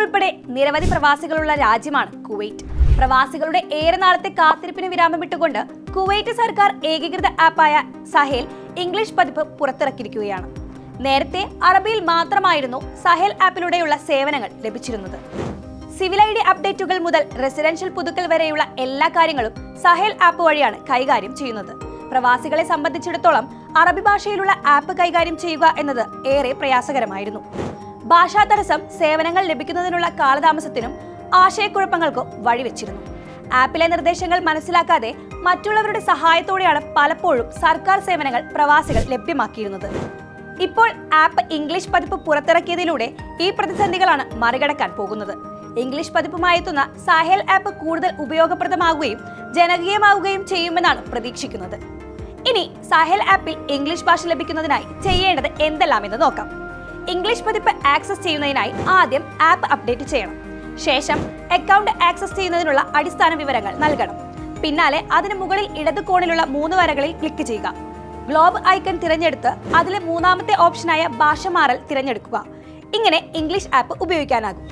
ഉൾപ്പെടെ നിരവധി പ്രവാസികളുള്ള രാജ്യമാണ് കുവൈറ്റ്. പ്രവാസികളുടെ ഏറെ നാളത്തെ കാത്തിരിപ്പിന് വിരാമമിട്ടുകൊണ്ട് കുവൈറ്റ് സർക്കാർ ഏകീകൃത ആപ്പായ സഹേൽ ഇംഗ്ലീഷ് പതിപ്പ് പുറത്തിറക്കിയിരിക്കുകയാണ്. നേരത്തെ അറബിയിൽ മാത്രമായിരുന്നു സഹേൽ ആപ്പിലൂടെയുള്ള സേവനങ്ങൾ ലഭിച്ചിരുന്നത്. സിവിൽ ഐ ഡി അപ്ഡേറ്റുകൾ മുതൽ റെസിഡൻഷ്യൽ പുതുക്കൽ വരെയുള്ള എല്ലാ കാര്യങ്ങളും സഹേൽ ആപ്പ് വഴിയാണ് കൈകാര്യം ചെയ്യുന്നത്. പ്രവാസികളെ സംബന്ധിച്ചിടത്തോളം അറബി ഭാഷയിലുള്ള ആപ്പ് കൈകാര്യം ചെയ്യുക എന്നത് ഏറെ പ്രയാസകരമായിരുന്നു. ഭാഷാ തടസ്സം സേവനങ്ങൾ ലഭിക്കുന്നതിനുള്ള കാലതാമസത്തിനും ആശയക്കുഴപ്പങ്ങൾക്കും വഴിവെച്ചിരുന്നു. ആപ്പിലെ നിർദ്ദേശങ്ങൾ മനസ്സിലാക്കാതെ മറ്റുള്ളവരുടെ സഹായത്തോടെയാണ് പലപ്പോഴും സർക്കാർ സേവനങ്ങൾ പ്രവാസികൾ ലഭ്യമാക്കിയിരുന്നത്. ഇപ്പോൾ ആപ്പ് ഇംഗ്ലീഷ് പതിപ്പ് പുറത്തിറക്കിയതിലൂടെ ഈ പ്രതിസന്ധികളാണ് മറികടക്കാൻ പോകുന്നത്. ഇംഗ്ലീഷ് പതിപ്പുമായി എത്തുന്ന സാഹേൽ ആപ്പ് കൂടുതൽ ഉപയോഗപ്രദമാകുകയും ജനകീയമാവുകയും ചെയ്യുമെന്നാണ് പ്രതീക്ഷിക്കുന്നത്. ഇനി സാഹേൽ ആപ്പിൽ ഇംഗ്ലീഷ് ഭാഷ ലഭിക്കുന്നതിനായി ചെയ്യേണ്ടത് എന്തെല്ലാമെന്ന് നോക്കാം. ഇംഗ്ലീഷ് പതിപ്പ് ആക്സസ് ചെയ്യുന്നതിനായി ആദ്യം ആപ്പ് അപ്ഡേറ്റ് ചെയ്യണം. ശേഷം അക്കൗണ്ട് ആക്സസ് ചെയ്യുന്നതിനുള്ള അടിസ്ഥാന വിവരങ്ങൾ നൽകണം. പിന്നാലെ അതിന് മുകളിൽ ഇടത് കോണിലുള്ള മൂന്ന് വരകളിൽ ക്ലിക്ക് ചെയ്യുക. ഗ്ലോബ് ഐക്കൺ തിരഞ്ഞെടുത്ത് അതിലെ മൂന്നാമത്തെ ഓപ്ഷനായ ഭാഷ മാറൽ തിരഞ്ഞെടുക്കുക. ഇങ്ങനെ ഇംഗ്ലീഷ് ആപ്പ് ഉപയോഗിക്കാനാകും.